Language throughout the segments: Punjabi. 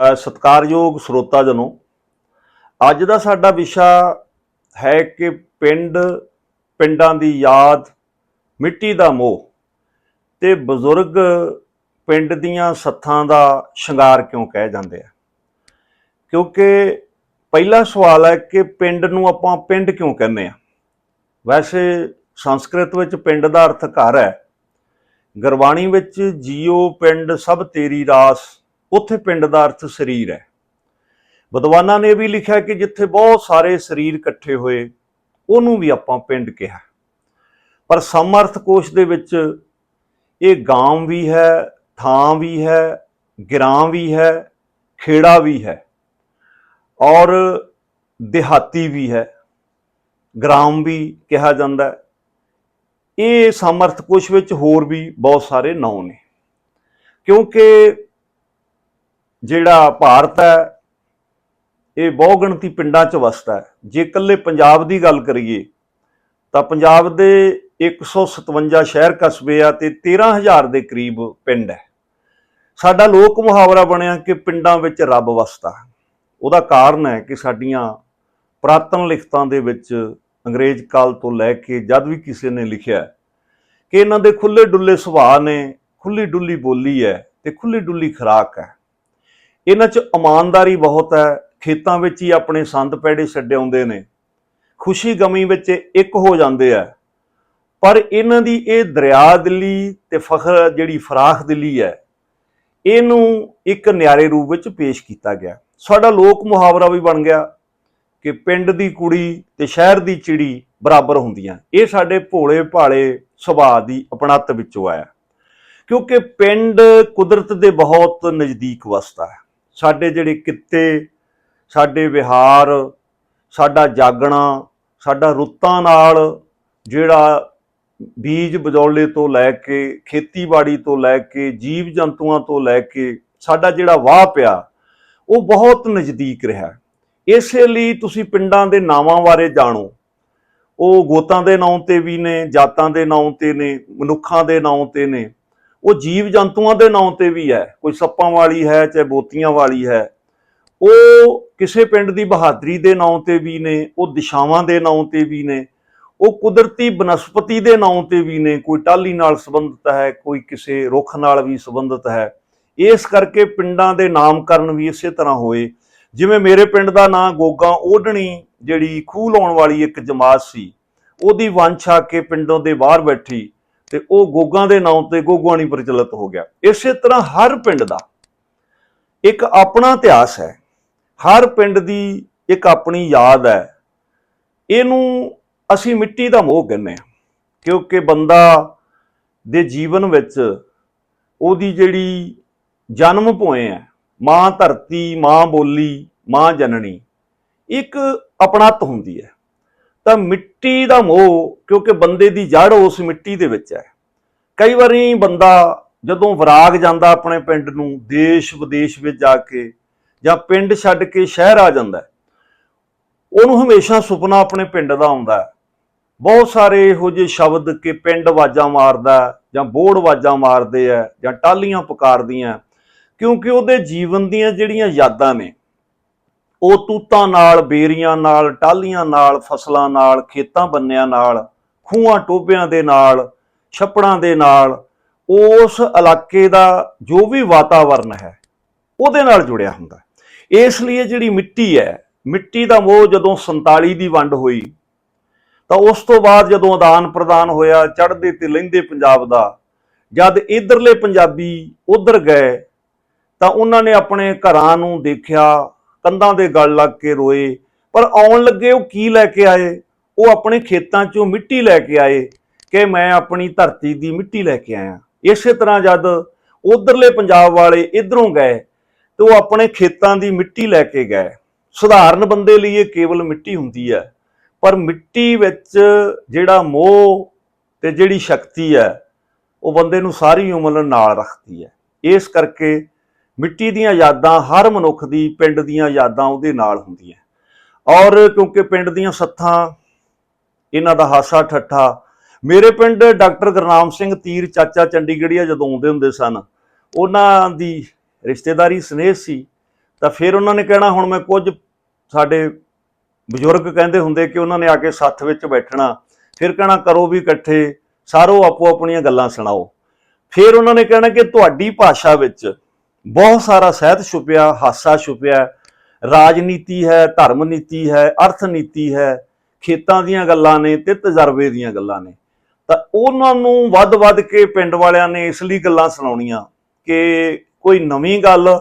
ਅ, ਸਤਿਕਾਰਯੋਗ ਸਰੋਤਾ ਜਨੋ ਅੱਜ ਦਾ ਸਾਡਾ ਵਿਸ਼ਾ ਹੈ ਕਿ ਪਿੰਡ ਪਿੰਡਾਂ ਦੀ ਯਾਦ ਮਿੱਟੀ ਦਾ ਮੋਹ ਤੇ ਬਜ਼ੁਰਗ ਪਿੰਡ ਦੀਆਂ ਸੱਥਾਂ ਦਾ ਸ਼ਿੰਗਾਰ ਕਿਉਂ ਕਹਿ ਜਾਂਦੇ ਆ? ਕਿਉਂਕਿ ਪਹਿਲਾ ਸਵਾਲ ਹੈ ਕਿ ਪਿੰਡ ਨੂੰ ਆਪਾਂ ਪਿੰਡ ਕਿਉਂ ਕਹਿੰਦੇ ਆ? ਵੈਸੇ ਸੰਸਕ੍ਰਿਤ ਵਿੱਚ ਪਿੰਡ ਦਾ ਅਰਥ ਘਰ ਹੈ। ਗੁਰਬਾਣੀ ਵਿੱਚ ਜੀਓ ਪਿੰਡ ਸਭ ਤੇਰੀ ਰਾਸ ਉੱਥੇ ਪਿੰਡ ਦਾ ਅਰਥ ਸਰੀਰ ਹੈ। ਵਿਦਵਾਨਾਂ ਨੇ ਵੀ ਲਿਖਿਆ ਕਿ ਜਿੱਥੇ ਬਹੁਤ ਸਾਰੇ ਸਰੀਰ ਇਕੱਠੇ ਹੋਏ, ਉਹਨੂੰ ਵੀ ਆਪਾਂ ਪਿੰਡ ਕਿਹਾ। ਪਰ ਸਮਰਥ ਕੋਸ਼ ਦੇ ਵਿੱਚ ਇਹ ਗਾਂਵ ਵੀ ਹੈ, ਥਾਂ ਵੀ ਹੈ, ਗਿਰਾਂ ਵੀ ਹੈ, ਖੇੜਾ ਵੀ ਹੈ ਔਰ ਦਿਹਾਤੀ ਵੀ ਹੈ। ਗ੍ਰਾਮ ਵੀ ਕਿਹਾ ਜਾਂਦਾ ਹੈ। ਇਹ ਸਮਰਥ ਕੋਸ਼ ਵਿੱਚ ਹੋਰ ਵੀ ਬਹੁਤ ਸਾਰੇ ਨਾਂ ਨੇ। ਕਿਉਂਕਿ ਜਿਹੜਾ ਭਾਰਤ ਹੈ, ਇਹ ਬਹੁਗਿਣਤੀ ਪਿੰਡਾਂ 'ਚ ਵਸਦਾ ਹੈ। ਜੇ ਇਕੱਲੇ ਪੰਜਾਬ ਦੀ ਗੱਲ ਕਰੀਏ, ਤਾਂ ਪੰਜਾਬ ਦੇ 157 ਸ਼ਹਿਰ ਕਸਬੇ ਆ ਤੇ 13000 ਦੇ ਕਰੀਬ ਪਿੰਡ ਹੈ। ਸਾਡਾ ਲੋਕ ਮੁਹਾਵਰਾ ਬਣਿਆ ਕਿ ਪਿੰਡਾਂ ਵਿੱਚ ਰੱਬ ਵਸਦਾ ਉਹਦਾ ਕਾਰਨ ਹੈ ਕਿ ਸਾਡੀਆਂ ਪ੍ਰਾਤਨ ਲਿਖਤਾਂ ਦੇ ਵਿੱਚ ਅੰਗਰੇਜ਼ ਕਾਲ ਤੋਂ ਲੈ ਕੇ ਜਦ ਵੀ ਕਿਸੇ ਨੇ ਲਿਖਿਆ ਕਿ ਇਹਨਾਂ ਦੇ ਖੁੱਲੇ ਡੁੱਲੇ ਸੁਭਾਅ ਨੇ ਖੁੱਲੀ ਡੁੱਲੀ ਬੋਲੀ ਹੈ ਤੇ ਖੁੱਲੀ ਡੁੱਲੀ ਖੁਰਾਕ ਹੈ। ਇਹਨਾਂ 'ਚ ਇਮਾਨਦਾਰੀ ਬਹੁਤ ਹੈ, ਖੇਤਾਂ ਵਿੱਚ ਹੀ ਆਪਣੇ ਸੰਦ ਪੈੜੇ ਛੱਡੇ ਆਉਂਦੇ ਨੇ। ਖੁਸ਼ੀ ਗਮੀ ਵਿੱਚ ਇੱਕ ਹੋ ਜਾਂਦੇ ਆ। ਪਰ ਇਹਨਾਂ ਦੀ ਇਹ ਦਰਿਆ ਦਿਲੀ ਤੇ ਫਖਰ ਜਿਹੜੀ ਫਰਾਖ ਦਿਲੀ ਹੈ, ਇਹਨੂੰ ਇੱਕ ਨਿਆਰੇ ਰੂਪ ਵਿੱਚ ਪੇਸ਼ ਕੀਤਾ ਗਿਆ। ਸਾਡਾ ਲੋਕ ਮੁਹਾਵਰਾ ਵੀ ਬਣ ਗਿਆ ਕਿ ਪਿੰਡ ਦੀ ਕੁੜੀ ਤੇ ਸ਼ਹਿਰ ਦੀ ਚਿੜੀ ਬਰਾਬਰ ਹੁੰਦੀਆਂ। ਇਹ ਸਾਡੇ ਭੋਲੇ ਭਾਲੇ ਸੁਭਾਅ ਦੀ ਅਪਣਤ ਵਿੱਚੋਂ ਆਇਆ। ਕਿਉਂਕਿ ਪਿੰਡ ਕੁਦਰਤ ਦੇ ਬਹੁਤ ਨਜ਼ਦੀਕ ਵਸਦਾ ਹੈ। ਸਾਡੇ ਜਿਹੜੇ ਕਿੱਤੇ, ਸਾਡੇ ਵਿਹਾਰ, ਸਾਡਾ ਜਾਗਣਾ, ਸਾਡਾ ਰੁੱਤਾਂ ਨਾਲ ਜਿਹੜਾ ਬੀਜ ਬਜੌਲੇ ਤੋਂ ਲੈ ਕੇ, ਖੇਤੀਬਾੜੀ ਤੋਂ ਲੈ ਕੇ, ਜੀਵ ਜੰਤੂਆਂ ਤੋਂ ਲੈ ਕੇ ਸਾਡਾ ਜਿਹੜਾ ਵਾਹ ਪਿਆ, ਉਹ ਬਹੁਤ ਨਜ਼ਦੀਕ ਰਿਹਾ। ਇਸੇ ਲਈ ਤੁਸੀਂ ਪਿੰਡਾਂ ਦੇ ਨਾਵਾਂ ਬਾਰੇ ਜਾਣੋ। ਉਹ ਗੋਤਾਂ ਦੇ ਨਾਂ ਤੇ ਵੀ ਨੇ, ਜਾਤਾਂ ਦੇ ਨਾਂ ਤੇ ਨੇ, ਮਨੁੱਖਾਂ ਦੇ ਨਾਂ ਤੇ ਨੇ। ਉਹ ਜੀਵ ਜੰਤੂਆਂ ਦੇ ਨਾਂ ਤੇ ਵੀ ਹੈ, ਕੋਈ ਸੱਪਾਂ ਵਾਲੀ ਹੈ ਚਾਹੇ ਬੋਤੀਆਂ ਵਾਲੀ ਹੈ। ਉਹ ਕਿਸੇ ਪਿੰਡ ਦੀ ਬਹਾਦਰੀ ਦੇ ਨਾਂ ਤੇ ਵੀ ਨੇ, ਉਹ ਦਿਸ਼ਾਵਾਂ ਦੇ ਨਾਂ ਤੇ ਵੀ ਨੇ, ਉਹ ਕੁਦਰਤੀ ਬਨਸਪਤੀ ਦੇ ਨਾਂ ਤੇ ਵੀ ਨੇ, ਕੋਈ ਟਾਲੀ ਨਾਲ ਸੰਬੰਧਿਤ ਹੈ, ਕੋਈ ਕਿਸੇ ਰੁੱਖ ਨਾਲ ਵੀ ਸੰਬੰਧਿਤ ਹੈ। ਇਸ ਕਰਕੇ ਪਿੰਡਾਂ ਦੇ ਨਾਮਕਰਨ ਵੀ ਇਸੇ ਤਰ੍ਹਾਂ ਹੋਏ। ਜਿਵੇਂ ਮੇਰੇ ਪਿੰਡ ਦਾ ਨਾਂ ਗੋਗਾ ਓਢਣੀ, ਜਿਹੜੀ ਖੂਹ ਲਾਉਣ ਵਾਲੀ ਇੱਕ ਜਮਾਤ ਸੀ, ਉਹਦੀ ਵੰਸ਼ ਆ ਕੇ ਪਿੰਡੋਂ ਦੇ ਬਾਹਰ ਬੈਠੀ। ਤੇ ਉਹ ਗੋਗਾ ਦੇ ਨਾਂ ਤੇ ਗੋਗਾਣੀ ਪ੍ਰਚਲਿਤ ਹੋ ਗਿਆ। ਇਸੇ ਤਰ੍ਹਾਂ ਹਰ ਪਿੰਡ ਦਾ ਇੱਕ ਆਪਣਾ ਇਤਿਹਾਸ ਹੈ। ਹਰ ਪਿੰਡ ਦੀ ਇੱਕ ਆਪਣੀ ਯਾਦ ਹੈ। ਇਹਨੂੰ ਅਸੀਂ ਮਿੱਟੀ ਦਾ ਮੋਹ ਕਹਿੰਦੇ ਹਾਂ, ਕਿਉਂਕਿ ਬੰਦਾ ਦੇ ਜੀਵਨ ਵਿੱਚ ਉਹਦੀ ਜਿਹੜੀ ਜਨਮ ਭੋਏ ਹੈ, ਮਾਂ ਧਰਤੀ, ਮਾਂ ਬੋਲੀ, ਮਾਂ ਜਨਨੀ, ਇੱਕ ਅਪਣਤ ਹੁੰਦੀ ਹੈ। ਤਾਂ ਮਿੱਟੀ ਦਾ ਮੋਹ, ਕਿਉਂਕਿ ਬੰਦੇ ਦੀ ਜੜ ਉਸ ਮਿੱਟੀ ਦੇ ਵਿੱਚ ਹੈ। ਕਈ ਵਾਰੀ ਬੰਦਾ ਜਦੋਂ ਵਿਰਾਗ ਜਾਂਦਾ ਆਪਣੇ ਪਿੰਡ ਨੂੰ ਦੇਸ਼ ਵਿਦੇਸ਼ ਵਿੱਚ ਜਾ ਕੇ ਜਾਂ ਪਿੰਡ ਛੱਡ ਕੇ ਸ਼ਹਿਰ ਆ ਜਾਂਦਾ ਉਹਨੂੰ ਹਮੇਸ਼ਾ ਸੁਪਨਾ ਆਪਣੇ ਪਿੰਡ ਦਾ ਆਉਂਦਾ ਬਹੁਤ ਸਾਰੇ ਇਹੋ ਜਿਹੇ ਸ਼ਬਦ ਕਿ ਪਿੰਡ ਆਵਾਜ਼ਾਂ ਮਾਰਦਾ ਜਾਂ ਬੋੜ ਆਵਾਜ਼ਾਂ ਮਾਰਦੇ ਆ ਜਾਂ ਟਾਲੀਆਂ ਪੁਕਾਰਦੀਆਂ ਕਿਉਂਕਿ ਉਹਦੇ ਜੀਵਨ ਦੀਆਂ ਜਿਹੜੀਆਂ ਯਾਦਾਂ ਨੇ ਉਹ ਤੂਤਾਂ ਨਾਲ, ਬੇਰੀਆਂ ਨਾਲ ਟਾਲੀਆਂ ਨਾਲ, ਫਸਲਾਂ ਨਾਲ, ਖੇਤਾਂ ਬੰਨਿਆਂ ਨਾਲ, ਖੂਹਾਂ ਟੋਬਿਆਂ ਦੇ ਨਾਲ, ਛੱਪੜਾਂ ਦੇ ਨਾਲ, ਉਸ ਇਲਾਕੇ ਦਾ ਜੋ ਵੀ ਵਾਤਾਵਰਨ ਹੈ, ਉਹਦੇ ਨਾਲ ਜੁੜਿਆ ਹੁੰਦਾ ਇਸ ਲਈ ਜਿਹੜੀ ਮਿੱਟੀ ਹੈ, ਮਿੱਟੀ ਦਾ ਮੋਹ ਜਦੋਂ 47 ਦੀ ਵੰਡ ਹੋਈ, ਤਾਂ ਉਸ ਤੋਂ ਬਾਅਦ ਜਦੋਂ ਆਦਾਨ ਪ੍ਰਦਾਨ ਹੋਇਆ, ਚੜ੍ਹਦੇ ਤੇ ਲਹਿੰਦੇ ਪੰਜਾਬ ਦਾ, ਜਦ ਇਧਰਲੇ ਪੰਜਾਬੀ ਉਧਰ ਗਏ, ਤਾਂ ਉਹਨਾਂ ਨੇ ਆਪਣੇ ਘਰਾਂ ਨੂੰ ਦੇਖਿਆ ਕੰਧਾਂ ਦੇ ਗਲ ਲੱਗ ਕੇ ਰੋਏ। ਪਰ ਆਉਣ ਲੱਗੇ ਉਹ ਕੀ ਲੈ ਕੇ ਆਏ? ਉਹ ਆਪਣੇ ਖੇਤਾਂ ਚੋਂ ਮਿੱਟੀ ਲੈ ਕੇ ਆਏ ਕਿ ਮੈਂ ਆਪਣੀ ਧਰਤੀ ਦੀ ਮਿੱਟੀ ਲੈ ਕੇ ਆਇਆ। ਇਸੇ ਤਰ੍ਹਾਂ ਜਦ ਉਧਰਲੇ ਪੰਜਾਬ ਵਾਲੇ ਇਧਰੋਂ ਗਏ ਤੇ ਉਹ ਆਪਣੇ ਖੇਤਾਂ ਦੀ ਮਿੱਟੀ ਲੈ ਕੇ ਗਏ। ਸਧਾਰਨ ਬੰਦੇ ਲਈ ਇਹ ਕੇਵਲ ਮਿੱਟੀ ਹੁੰਦੀ ਹੈ, ਪਰ ਮਿੱਟੀ ਵਿੱਚ ਜਿਹੜਾ ਮੋਹ ਤੇ ਜਿਹੜੀ ਸ਼ਕਤੀ ਹੈ, ਉਹ ਬੰਦੇ ਨੂੰ ਸਾਰੀ ਉਮਰ ਨਾਲ ਰੱਖਦੀ ਹੈ। ਇਸ ਕਰਕੇ ਮਿੱਟੀ ਦੀਆਂ ਯਾਦਾਂ ਹਰ ਮਨੁੱਖ ਦੀ ਪਿੰਡ ਦੀਆਂ ਯਾਦਾਂ ਉਹਦੇ ਨਾਲ ਹੁੰਦੀਆਂ। ਔਰ ਕਿਉਂਕਿ ਪਿੰਡ ਦੀਆਂ ਸੱਥਾਂ, ਇਹਨਾਂ ਦਾ ਹਾਸਾ ਠੱਠਾ, ਮੇਰੇ ਪਿੰਡ ਡਾਕਟਰ ਗੁਰਨਾਮ ਸਿੰਘ ਤੀਰ ਚਾਚਾ ਚੰਡੀਗੜ੍ਹੀਆ ਜਦੋਂ ਆਉਂਦੇ ਹੁੰਦੇ ਸਨ, ਉਹਨਾਂ ਦੀ ਰਿਸ਼ਤੇਦਾਰੀ ਸਨੇਹ ਸੀ, ਤਾਂ ਫਿਰ ਉਹਨਾਂ ਨੇ ਕਹਿਣਾ, ਹੁਣ ਮੈਂ ਕੁਝ ਸਾਡੇ ਬਜ਼ੁਰਗ ਕਹਿੰਦੇ ਹੁੰਦੇ ਕਿ ਉਹਨਾਂ ਨੇ ਆ ਕੇ ਸੱਥ ਵਿੱਚ ਬੈਠਣਾ। ਫਿਰ ਕਹਿਣਾ, ਕਰੋ ਵੀ ਇਕੱਠੇ, ਸਾਰੋ ਆਪੋ ਆਪਣੀਆਂ ਗੱਲਾਂ ਸੁਣਾਓ। ਫਿਰ ਉਹਨਾਂ ਨੇ ਕਹਿਣਾ ਕਿ ਤੁਹਾਡੀ ਭਾਸ਼ਾ ਵਿੱਚ ਬਹੁਤ ਸਾਰਾ ਸਾਹਿਤ ਛੁਪਿਆ, ਹਾਸਾ ਛੁਪਿਆ ਰਾਜਨੀਤੀ ਹੈ, ਧਰਮ ਨੀਤੀ ਹੈ, ਅਰਥ ਨੀਤੀ ਹੈ, ਖੇਤਾਂ ਦੀਆਂ ਗੱਲਾਂ ਨੇ ਤੇ ਤਜਰਬੇ ਦੀਆਂ ਗੱਲਾਂ ਨੇ। ਤਾਂ ਉਹਨਾਂ ਨੂੰ ਵੱਧ-ਵੱਧ ਕੇ ਪਿੰਡ ਵਾਲਿਆਂ ਨੇ ਇਸ ਲਈ ਗੱਲਾਂ ਸੁਣਾਉਣੀਆਂ ਕਿ ਕੋਈ ਨਵੀਂ ਗੱਲ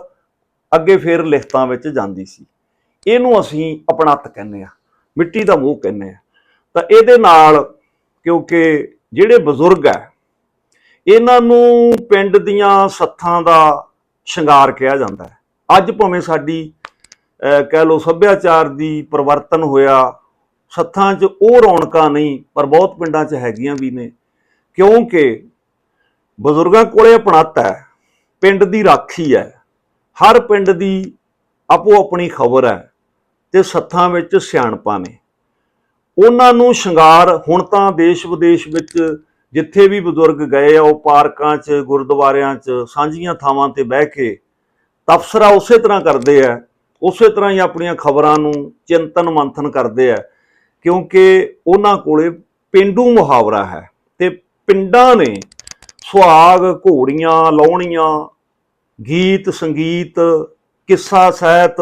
ਅੱਗੇ ਫੇਰ ਲਿਖਤਾਂ ਵਿੱਚ ਜਾਂਦੀ ਸੀ। ਇਹਨੂੰ ਅਸੀਂ ਅਪਣੱਤ ਕਹਿੰਦੇ ਆ ਮਿੱਟੀ ਦਾ ਮੂੰਹ ਕਹਿੰਦੇ ਆ ਤਾਂ ਇਹਦੇ ਨਾਲ ਕਿਉਂਕਿ ਜਿਹੜੇ ਬਜ਼ੁਰਗ ਆ ਇਹਨਾਂ ਨੂੰ ਪਿੰਡ ਦੀਆਂ ਸੱਥਾਂ ਦਾ ਸ਼ਿੰਗਾਰ ਕਿਹਾ ਜਾਂਦਾ ਹੈ। ਅੱਜ ਭਾਵੇਂ ਸਾਡੀ ਕਹਿ ਲਓ ਸੱਭਿਆਚਾਰ ਦੀ ਪਰਿਵਰਤਨ ਹੋਇਆ, ਸੱਥਾਂ 'ਚ ਉਹ ਰੌਣਕਾਂ ਨਹੀਂ, ਪਰ ਬਹੁਤ ਪਿੰਡਾਂ 'ਚ ਹੈਗੀਆਂ ਵੀ ਨੇ। ਕਿਉਂਕਿ ਬਜ਼ੁਰਗਾਂ ਕੋਲੇ ਅਪਣੱਤ ਹੈ ਪਿੰਡ ਦੀ ਰਾਖੀ ਹੈ। ਹਰ ਪਿੰਡ ਦੀ ਆਪੋ ਆਪਣੀ ਖਬਰ ਹੈ ਤੇ ਸੱਥਾਂ ਵਿੱਚ ਸਿਆਣਪਾਂ ਨੇ। ਉਹਨਾਂ ਨੂੰ ਸ਼ਿੰਗਾਰ ਹੁਣ ਤਾਂ ਦੇਸ਼ ਵਿਦੇਸ਼ ਵਿੱਚ ਜਿੱਥੇ ਵੀ ਬਜ਼ੁਰਗ ਗਏ ਆ, ਉਹ ਪਾਰਕਾਂ 'ਚ, ਗੁਰਦੁਆਰਿਆਂ 'ਚ, ਸਾਂਝੀਆਂ ਥਾਵਾਂ ਤੇ ਬਹਿ ਕੇ ਤਬਸਰਾ ਉਸੇ ਤਰ੍ਹਾਂ ਕਰਦੇ ਆ, ਉਸੇ ਤਰ੍ਹਾਂ ਹੀ ਆਪਣੀਆਂ ਖਬਰਾਂ ਨੂੰ ਚਿੰਤਨ ਮੰਥਨ ਕਰਦੇ ਆ, ਕਿਉਂਕਿ ਉਹਨਾਂ ਕੋਲੇ ਪਿੰਡੂ ਮੁਹਾਵਰਾ ਹੈ ਤੇ ਪਿੰਡਾਂ ਨੇ ਸੁਹਾਗ, ਘੋੜੀਆਂ, ਲਾਉਣੀਆਂ, ਗੀਤ, ਸੰਗੀਤ, ਕਿੱਸਾ, ਸਹਿਤ,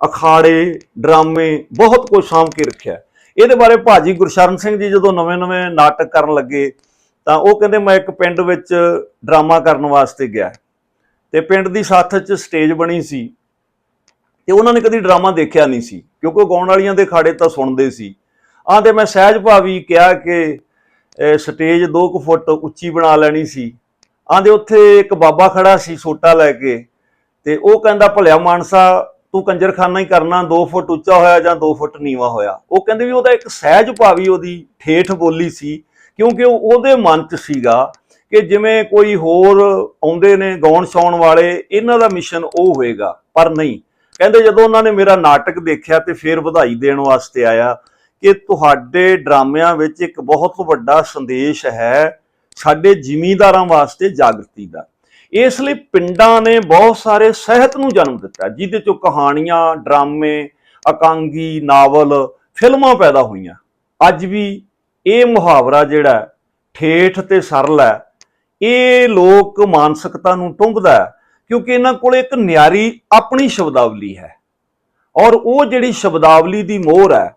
ਅਖਾੜੇ, ਡਰਾਮੇ ਬਹੁਤ ਕੁਝ ਸਾਂਭ ਕੇ ਰੱਖਿਆ। ਇਹਦੇ ਬਾਰੇ ਭਾਜੀ ਗੁਰਸ਼ਰਨ ਸਿੰਘ ਜੀ ਜਦੋਂ ਨਵੇਂ-ਨਵੇਂ ਨਾਟਕ ਕਰਨ ਲੱਗੇ ਤਾਂ ਉਹ ਕਹਿੰਦੇ ਮੈਂ ਇੱਕ ਪਿੰਡ ਵਿੱਚ ਡਰਾਮਾ ਕਰਨ ਵਾਸਤੇ ਗਿਆ ਤੇ ਪਿੰਡ ਦੀ ਸਾਥ 'ਚ ਸਟੇਜ ਬਣੀ ਸੀ ਤੇ ਉਹਨਾਂ ਨੇ ਕਦੀ ਡਰਾਮਾ ਦੇਖਿਆ ਨਹੀਂ ਸੀ, ਕਿਉਂਕਿ ਉਹ ਗਾਉਣ ਵਾਲੀਆਂ ਦੇ ਖਾੜੇ ਤਾਂ ਸੁਣਦੇ ਸੀ। ਆਂਦੇ ਮੈਂ ਸਹਿਜ ਭਾਵੀ ਕਿਹਾ ਕਿ ਸਟੇਜ 2 ਕੁ ਫੁੱਟ ਉੱਚੀ ਬਣਾ ਲੈਣੀ ਸੀ। ਆਂਦੇ ਉੱਥੇ ਇੱਕ ਬਾਬਾ ਖੜਾ ਸੀ ਸੋਟਾ ਲੈ ਕੇ ਤੇ ਉਹ ਕਹਿੰਦਾ ਭਲਿਆ ਮਾਨਸਾ ਤੂੰ ਕੰਜਰਖਾਨਾ ਹੀ ਕਰਨਾ 2 ਫੁੱਟ ਉੱਚਾ ਹੋਇਆ ਜਾਂ 2 ਫੁੱਟ ਨੀਵਾ ਹੋਇਆ। ਉਹ ਕਹਿੰਦੇ ਵੀ ਉਹਦਾ ਇੱਕ ਸਹਿਜ ਭਾਵੀ ਉਹਦੀ ਠੇਠ ਬੋਲੀ ਸੀ, ਕਿਉਂਕਿ ਉਹ ਉਹਦੇ ਮਨ 'ਚ ਸੀਗਾ ਕਿ ਜਿਵੇਂ ਕੋਈ ਹੋਰ ਆਉਂਦੇ ਨੇ ਗਾਉਣ ਸੌਣ ਵਾਲੇ, ਇਹਨਾਂ ਦਾ ਮਿਸ਼ਨ ਉਹ ਹੋਏਗਾ, ਪਰ ਨਹੀਂ। ਕਹਿੰਦੇ ਜਦੋਂ ਉਹਨਾਂ ਨੇ ਮੇਰਾ ਨਾਟਕ ਦੇਖਿਆ ਤੇ ਫਿਰ ਵਧਾਈ ਦੇਣ ਵਾਸਤੇ ਆਇਆ ਕਿ ਤੁਹਾਡੇ ਡਰਾਮਿਆਂ ਵਿੱਚ ਇੱਕ ਬਹੁਤ ਵੱਡਾ ਸੰਦੇਸ਼ ਹੈ ਸਾਡੇ ਜ਼ਿਮੀਂਦਾਰਾਂ ਵਾਸਤੇ ਜਾਗਰਤੀ ਦਾ। ਇਸ ਲਈ ਪਿੰਡਾਂ ਨੇ ਬਹੁਤ ਸਾਰੇ ਸਾਹਿਤ ਨੂੰ ਜਨਮ ਦਿੱਤਾ, ਜਿਹਦੇ ਚੋਂ ਕਹਾਣੀਆਂ, ਡਰਾਮੇ, ਅਕਾਂਗੀ, ਨਾਵਲ, ਫਿਲਮਾਂ ਪੈਦਾ ਹੋਈਆਂ। ਅੱਜ ਵੀ ਇਹ ਮੁਹਾਵਰਾ ਜਿਹੜਾ ਠੇਠ ਤੇ ਸਰਲ ਹੈ। ਇਹ ਲੋਕ ਮਾਨਸਿਕਤਾ ਨੂੰ ਟੁੰਬਦਾ ਕਿਉਂਕਿ ਇਹਨਾਂ ਕੋਲ ਇੱਕ ਨਿਆਰੀ ਆਪਣੀ ਸ਼ਬਦਾਵਲੀ ਹੈ। ਔਰ ਉਹ ਜਿਹੜੀ ਸ਼ਬਦਾਵਲੀ ਦੀ ਮੋਹਰ ਹੈ,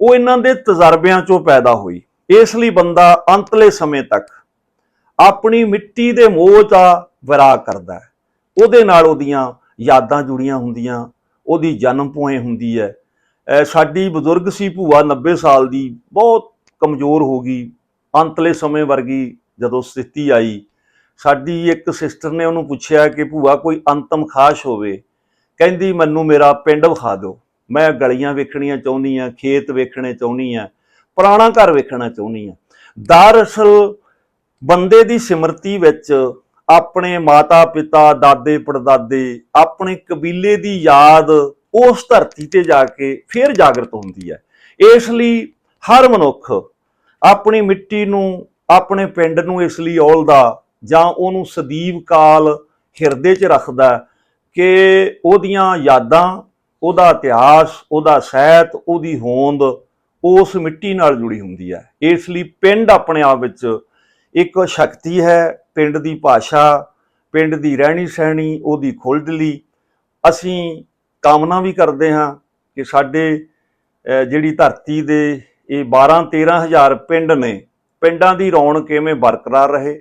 ਉਹ ਇਹਨਾਂ ਦੇ ਤਜਰਬਿਆਂ ਚੋਂ ਪੈਦਾ ਹੋਈ। ਇਸ ਲਈ ਬੰਦਾ ਅੰਤਲੇ ਸਮੇਂ ਤੱਕ ਆਪਣੀ ਮਿੱਟੀ ਦੇ ਮੋਹ ਦਾ ਵਿਰਾਗ ਕਰਦਾ ਹੈ। ਉਹਦੇ ਨਾਲ ਉਹਦੀਆਂ ਯਾਦਾਂ ਜੁੜੀਆਂ ਹੁੰਦੀਆਂ, ਉਹਦੀ ਜਨਮ ਪੋਏ ਹੁੰਦੀ ਹੈ। ਸਾਡੀ ਬਜ਼ੁਰਗ ਸੀ ਭੂਆ 90 ਸਾਲ ਦੀ, ਬਹੁਤ ਕਮਜ਼ੋਰ ਹੋ ਗਈ, ਅੰਤਲੇ ਸਮੇਂ ਵਰਗੀ ਜਦੋਂ ਸਥਿਤੀ ਆਈ। ਸਾਡੀ ਇੱਕ ਸਿਸਟਰ ਨੇ ਉਹਨੂੰ ਪੁੱਛਿਆ ਕਿ ਭੂਆ ਕੋਈ ਅੰਤਮ ਖਾਸ਼ ਹੋਵੇ, ਕਹਿੰਦੀ ਮੈਨੂੰ ਮੇਰਾ ਪਿੰਡ ਵਿਖਾ ਦਿਓ। ਮੈਂ ਗਲੀਆਂ ਵੇਖਣੀਆਂ ਚਾਹੁੰਦੀ ਆ ਖੇਤ ਵੇਖਣੇ ਚਾਹੁੰਦੀ ਆ ਪੁਰਾਣਾ ਘਰ ਵੇਖਣਾ ਚਾਹੁੰਦੀ ਆ ਦਰਅਸਲ ਬੰਦੇ ਦੀ ਸਿਮਰਤੀ ਵਿੱਚ ਆਪਣੇ ਮਾਤਾ ਪਿਤਾ, ਦਾਦੇ, ਪੜਦਾਦੇ, ਆਪਣੇ ਕਬੀਲੇ ਦੀ ਯਾਦ ਉਸ ਧਰਤੀ ਤੇ ਜਾ ਕੇ ਫਿਰ ਜਾਗਰਤ ਹੁੰਦੀ ਹੈ। ਇਸ ਲਈ ਹਰ ਮਨੁੱਖ ਆਪਣੀ ਮਿੱਟੀ ਨੂੰ, ਆਪਣੇ ਪਿੰਡ ਨੂੰ ਇਸ ਲਈ ਔਲਦਾ ਜਾਂ ਉਹਨੂੰ ਸਦੀਵ ਕਾਲ ਹਿਰਦੇ 'ਚ ਰੱਖਦਾ ਕਿ ਉਹਦੀਆਂ ਯਾਦਾਂ, ਉਹਦਾ ਇਤਿਹਾਸ, ਉਹਦਾ ਸ਼ਹਿਤ, ਉਹਦੀ ਹੋਂਦ ਉਸ ਮਿੱਟੀ ਨਾਲ ਜੁੜੀ ਹੁੰਦੀ ਹੈ। ਇਸ ਲਈ ਪਿੰਡ ਆਪਣੇ ਆਪ ਵਿੱਚ ਇੱਕ ਸ਼ਕਤੀ ਹੈ ਪਿੰਡ ਦੀ ਭਾਸ਼ਾ, ਪਿੰਡ ਦੀ ਰਹਿਣੀ ਸਹਿਣੀ, ਉਹਦੀ ਖੁੱਲ੍ਹਦਲੀ ਅਸੀਂ ਕਾਮਨਾ ਵੀ ਕਰਦੇ ਹਾਂ ਕਿ ਸਾਡੇ ਜਿਹੜੀ ਧਰਤੀ ਦੇ ਇਹ 12 13000 ਪਿੰਡ ਨੇ, ਪਿੰਡਾਂ ਦੀ ਰੌਣਕ ਕਿਵੇਂ ਬਰਕਰਾਰ ਰਹੇ।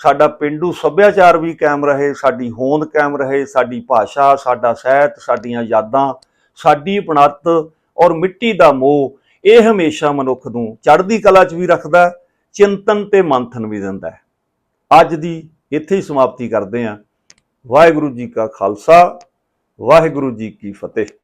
ਸਾਡਾ ਪਿੰਡੂ ਸੱਭਿਆਚਾਰ ਵੀ ਕਾਇਮ ਰਹੇ, ਸਾਡੀ ਹੋਂਦ ਕਾਇਮ ਰਹੇ, ਸਾਡੀ ਭਾਸ਼ਾ, ਸਾਡਾ ਸਾਹਿਤ, ਸਾਡੀਆਂ ਯਾਦਾਂ, ਸਾਡੀ ਪਣਤ ਔਰ ਮਿੱਟੀ ਦਾ ਮੋਹ, ਇਹ ਹਮੇਸ਼ਾ ਮਨੁੱਖ ਨੂੰ ਚੜ੍ਹਦੀ ਕਲਾ 'ਚ ਵੀ ਰੱਖਦਾ ਚਿੰਤਨ ਤੇ ਮੰਥਨ ਵੀ ਦਿੰਦਾ ਹੈ। ਅੱਜ ਦੀ ਇੱਥੇ ਹੀ ਸਮਾਪਤੀ ਕਰਦੇ ਹਾਂ। ਵਾਹਿਗੁਰੂ ਜੀ ਕਾ ਖਾਲਸਾ, ਵਾਹਿਗੁਰੂ ਜੀ ਕੀ ਫਤਿਹ।